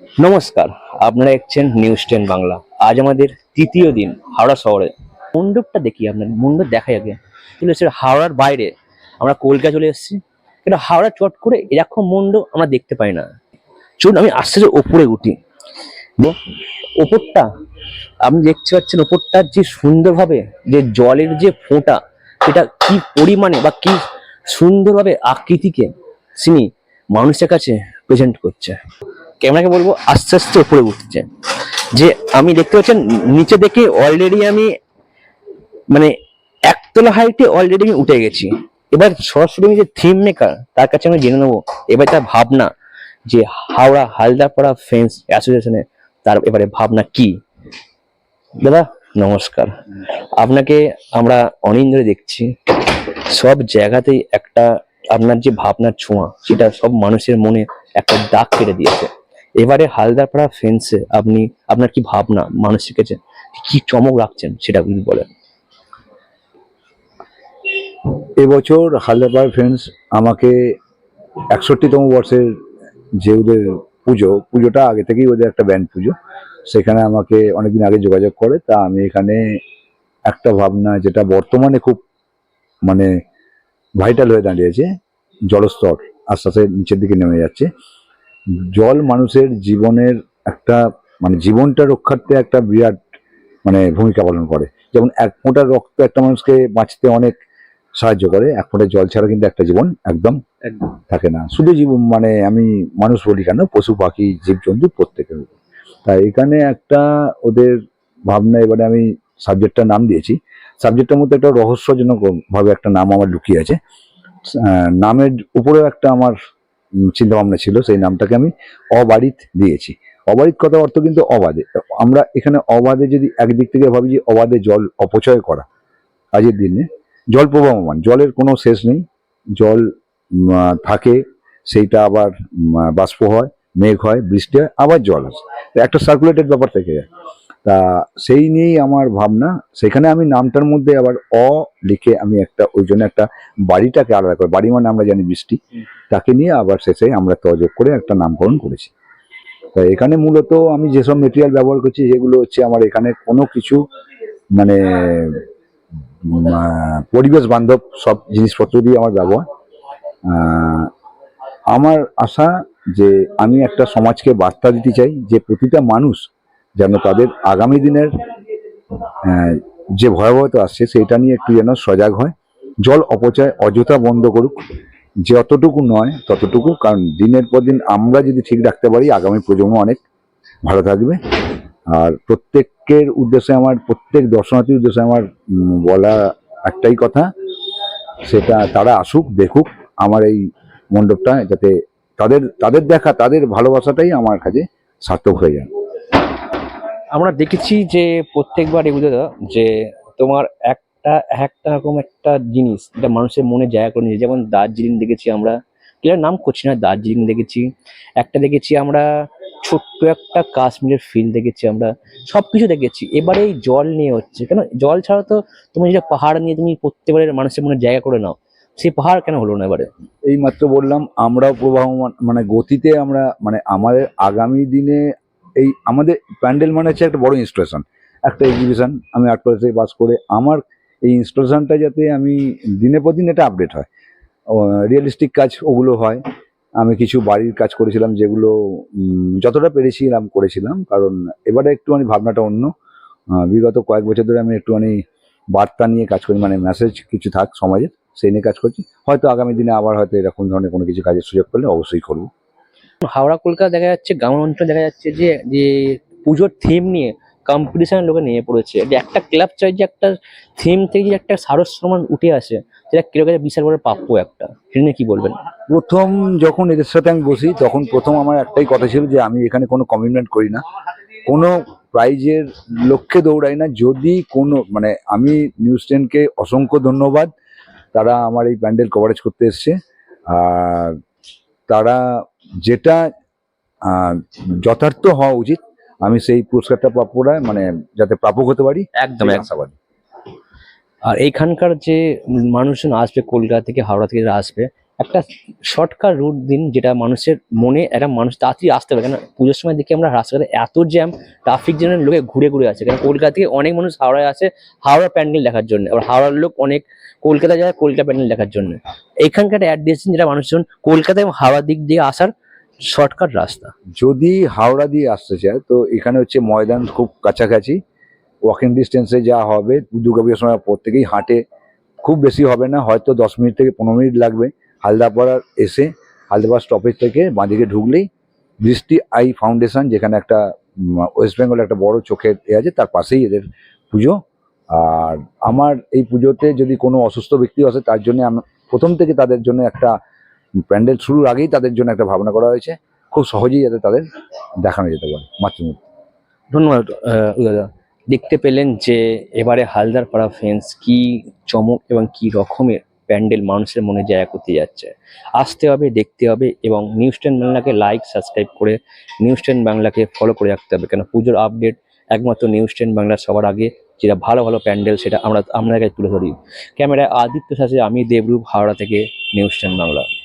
নমস্কার, আপনারা দেখছেন নিউজ টেন বাংলা আজ আমাদের তৃতীয় দিন হাওড়া শহরে। মণ্ডপটা দেখি আপনার মণ্ডপ দেখা যাবে চলে এসেছে হাওড়ার বাইরে। আমরা কলকাতা চলে এসেছি। কিন্তু হাওড়া চট করে এরকম মণ্ডপ আমরা দেখতে পাই না। চলুন, আমি আস্তে আস্তে ওপরে উঠি। ওপরটা, আপনি দেখতে পাচ্ছেন ওপরটার যে সুন্দরভাবে যে জলের যে ফোঁটা, সেটা কি পরিমাণে বা কি সুন্দরভাবে আকৃতিকে তিনি মানুষের কাছে প্রেজেন্ট করছে। ক্যামেরাকে বলব আস্তে আস্তে উপরে উঠছে। যে আমি দেখতে পাচ্ছেন, নিচে দেখে অলরেডি আমি মানে একতলা হাইটে অলরেডি আমি উঠে গেছি। এবার সরাসরি যে থিম মেকার তার কাছে আমি জেনে নেব, এবার তার ভাবনা যে হাওড়া হালদা হালদাপাড়া ফ্রেন্ডস অ্যাসোসিয়েশনে তার এবারে ভাবনা কি? দাদা, নমস্কার। আপনাকে আমরা অনেক ধরে দেখছি, সব জায়গাতেই একটা আপনার যে ভাবনার ছোঁয়া, সেটা সব মানুষের মনে একটা দাগ কেটে দিয়েছে। এবারে হালদারপাড়া ফেন্সে আপনি, আপনার কি ভাবনা মানুষ শিখেছেন কি চমক রাখছেন সেটা আপনি বলেন। এবছর হালদারপাড় ফ্রেন্ডস আমাকে একষট্টিতম বর্ষের যে ওদের পুজো, পুজোটা আগে থেকেই ওদের একটা ব্যান্ড পুজো। সেখানে আমাকে অনেকদিন আগে যোগাযোগ করে, তা আমি এখানে একটা ভাবনা, যেটা বর্তমানে খুব মানে ভাইটাল হয়ে দাঁড়িয়েছে, জলস্তর আস্তে আস্তে নিচের দিকে নেমে যাচ্ছে। জল মানুষের জীবনের একটা মানে জীবনটা রক্ষার্থে একটা বিরাট মানে ভূমিকা পালন করে। যেমন এক ফোঁটা রক্ত একটা মানুষকে বাঁচতে অনেক সাহায্য করে এক ফোঁটা জল ছাড়া কিন্তু একটা জীবন একদম একদম। থাকে না। শুধু জীবন মানে আমি মানুষ বলি কেন পশু পাখি জীবজন্তু প্রত্যেকের তাই এখানে একটা ওদের ভাবনা এবারে আমি সাবজেক্টটার নাম দিয়েছি। সাবজেক্টটার মধ্যে একটা রহস্যজনক ভাবে একটা নাম আমার লুকিয়ে আছে। নামের উপরেও একটা আমার চিন্তা ভাবনা ছিল, সেই নামটাকে আমি অবারিত দিয়েছি। অবারিত কথা অর্থ কিন্তু অবাধে। আমরা এখানে অবাধে যদি একদিক থেকে ভাবি যে অবাধে জল অপচয় করা আজের দিনে জল প্রবাহমান, জলের কোনো শেষ নেই। জল থাকে, সেইটা আবার বাষ্প হয়, মেঘ হয়, বৃষ্টি হয়, আবার জল আসে। একটা সার্কুলেটেড ব্যাপার থেকে যায়। তা সেই নিয়েই আমার ভাবনা। সেখানে আমি নামটার মধ্যে আবার অ লিখে আমি একটা ওই জন্য একটা বাড়িটাকে আলাদা করে বাড়ি মানে আমরা জানি বৃষ্টি তাকে নিয়ে আবার শেষে আমরা তযোগ করে একটা নামকরণ করেছি। তা এখানে মূলত আমি যেসব মেটেরিয়াল ব্যবহার করছি সেগুলো হচ্ছে আমার এখানে কোনো কিছু মানে পরিবেশ বান্ধব সব জিনিসপত্র দিয়ে আমার ব্যবহার। আমার আশা যে আমি একটা সমাজকে বার্তা দিতে চাই যে প্রতিটা মানুষ যেন তাদের আগামী দিনের যে ভয়াবহতা আসছে সেটা নিয়ে একটু যেন সজাগ হয়। জল অপচয় অযথা বন্ধ করুক যতটুকু নয় ততটুকু, কারণ দিনের পর দিন আমরা যদি ঠিক রাখতে পারি, আগামী প্রজন্ম অনেক ভালো থাকবে। আর প্রত্যেকের উদ্দেশ্যে আমার, প্রত্যেক দর্শনার্থীর উদ্দেশ্যে আমার বলা একটাই কথা, সেটা তারা আসুক, দেখুক, আমার এই মণ্ডপটা যাতে তাদের তাদের দেখা, তাদের ভালোবাসাটাই আমার কাছে সার্থক হয়ে যায়। আমরা দেখেছি যে প্রত্যেকবার এগুলো, যে তোমার একটা একটা রকম একটা জিনিস যেটা মানুষের মনে জায়গা করে নিয়েছে। যেমন দার্জিলিং দেখেছি আমরা। কেউ নাম করছি না, দার্জিলিং দেখেছি। একটা দেখেছি আমরা, ছোট্ট একটা কাশ্মীরের ফিল দেখেছি আমরা। সব কিছু দেখেছি। এবারে এই জল নিয়ে হচ্ছে। কেন? জল ছাড়া তো তুমি যেটা পাহাড় নিয়ে তুমি প্রত্যেকবারের মানুষের মনে জায়গা করে নাও। সেই পাহাড় কেন হলো না এবারে? এই মাত্র বললাম, আমরাও প্রবাহমান মানে গতিতে আমরা মানে আমাদের আগামী দিনে এই আমাদের প্যান্ডেল মানে হচ্ছে একটা বড় ইনস্টলেশন একটা এক্সিবিশন আমি কলেজ থেকে পাস করে আমার এই ইনস্টলেশনটা যাতে আমি দিনের পর দিন এটা আপডেট হয়। রিয়েলিস্টিক কাজ ওগুলো হয়। আমি কিছু বাড়ির কাজ করেছিলাম যেগুলো যতটা পেরেছিলাম করেছিলাম। কারণ এবারে একটুখানি ভাবনাটা অন্য। বিগত কয়েক বছর ধরে আমি একটুখানি বার্তা নিয়ে কাজ করি মানে মেসেজ কিছু থাক সমাজের, সেই নিয়ে কাজ করছি। হয়তো আগামী দিনে আবার হয়তো এরকম ধরনের কোনো কিছু কাজের সুযোগ পেলে অবশ্যই করব। হাওড়া, কলকাতা দেখা যাচ্ছে, গ্রাম অঞ্চলে দেখা যাচ্ছে যে যে পুজোর থিম নিয়ে কম্পিটিশনের লোকে নিয়ে পড়েছে। যে একটা ক্লাব চাই যে একটা থিম থেকে যে একটা সারস্যমান উঠে আসে যেটা কেউ কাছে বিশাল বড় প্রাপ্য একটা। সেটা কি বলবেন? প্রথম যখন এদের সাথে আমি বসি, তখন প্রথম আমার একটাই কথা ছিল যে, আমি এখানে কোনো কমিটমেন্ট করি না। কোনো প্রাইজের লক্ষ্যে দৌড়াই না। যদি কোনো মানে আমি নিউজ টেনকে অসংখ্য ধন্যবাদ। তারা আমার এই প্যান্ডেল কভারেজ করতে এসছে। আর তারা যেটা যথার্থ হওয়া উচিত আমি সেই পুরস্কারটা প্রাপ্যরা মানে যাতে প্রাপক হতে পারি একদম আশাবাদী। আর এইখানকার যে মানুষজন আসবে কলকাতা থেকে হাওড়া থেকে আসবে একটা শর্টকাট রুট দিন যেটা মানুষের মনে একটা মানুষ তাড়াতাড়ি আসতে পারে। কেন? পুজোর সময় দেখি আমরা রাস্তাঘাটে এত জ্যাম ট্রাফিক জ্যামের লোকে ঘুরে ঘুরে আছে কারণ কলকাতা থেকে অনেক মানুষ হাওড়ায় আসে, হাওড়া প্যান্ডেল দেখার জন্য। আবার হাওড়ার লোক অনেক কলকাতা যায়, কলকাতা প্যান্ডেল দেখার জন্য। এইখানকার অ্যাড দিয়েছেন যেটা মানুষজন কলকাতা এবং হাওড়া দিক দিয়ে আসার শর্টকাট রাস্তা। যদি হাওড়া দিয়ে আসতে চায়, তো এখানে হচ্ছে ময়দান খুব কাছাকাছি। ওয়াকিং ডিস্টেন্সে যা হবে, দুর্গাপুজোর সময় প্রত্যেকেই হাঁটে। খুব বেশি হবে না, হয়তো দশ মিনিট থেকে পনেরো মিনিট লাগবে। হালদাপাড়ার এসে হালদাপাড়া স্টপেজ থেকে বাঁদিকে ঢুকলেই দৃষ্টি আই ফাউন্ডেশন যেখানে একটা ওয়েস্ট বেঙ্গল একটা বড় চোখের এ আছে, তার পাশেই এদের পুজো। আর আমার এই পুজোতে যদি কোনো অসুস্থ ব্যক্তি আসে, তার জন্য প্রথম থেকে তাদের জন্য একটা প্যান্ডেল শুরুর আগেই তাদের জন্য একটা ভাবনা করা হয়েছে। খুব সহজেই যাতে তাদের দেখানো যেতে পারে, মাতৃমূর্তি। ধন্যবাদ উদয়দা দেখতে পেলেন যে এবারে হালদার পাড়া ফেন্স কি চমক এবং কি রকমের প্যান্ডেল মানুষের মনে জায়গা করতে যাচ্ছে। আসতে হবে, দেখতে হবে এবং নিউজ টেন বাংলাকে লাইক সাবস্ক্রাইব করে নিউজ টেন বাংলাকে ফলো করে রাখতে হবে। কেন পুজোর আপডেট একমাত্র নিউজ টেন বাংলা সবার আগে, যেটা ভালো ভালো প্যান্ডেল সেটা আমরা আপনার কাছে তুলে ধরি। ক্যামেরায় আদিত্য সাথে আমি দেবরূপ, হাওড়া থেকে নিউজ টেন বাংলা।